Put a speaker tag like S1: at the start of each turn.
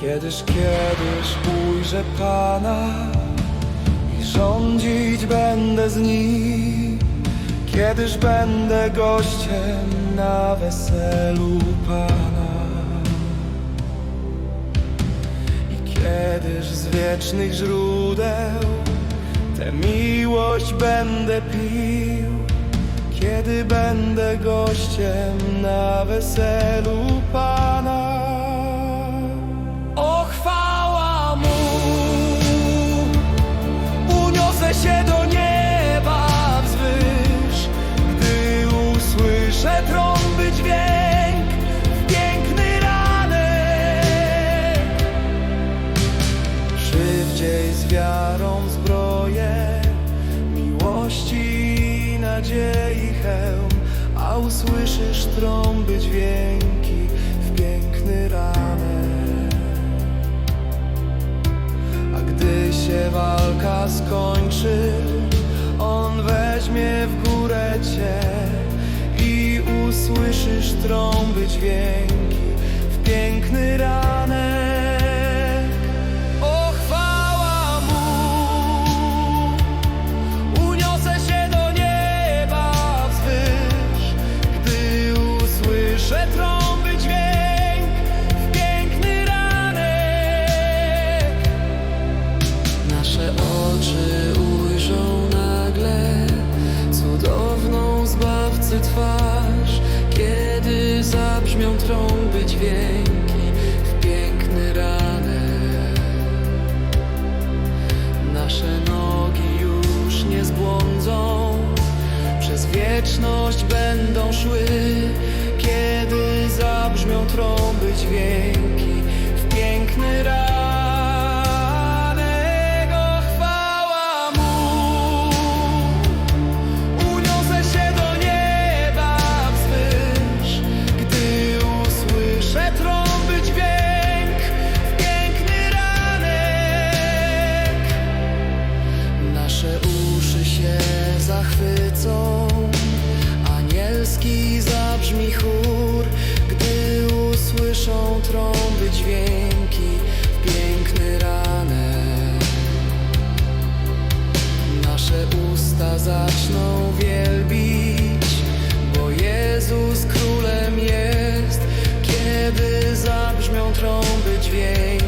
S1: Kiedyś, kiedyś ujrzę Pana i rządzić będę z Nim. Kiedyś będę gościem na weselu Pana. I kiedyś z wiecznych źródeł tę miłość będę pił. Kiedy będę gościem na weselu Pana. Trąby dźwięki w piękny ranek. A gdy się walka skończy, on weźmie w górę cię i usłyszysz trąby dźwięk twarz Kiedy zabrzmią trąby dźwięki W piękny ranek. Nasze nogi już nie zbłądzą Przez wieczność będą szły Kiedy zabrzmią trąby dźwięki W piękny ranek. trąby dźwięki w piękny ranek. Nasze usta zaczną wielbić, bo Jezus królem jest. Kiedy zabrzmią trąby dźwięki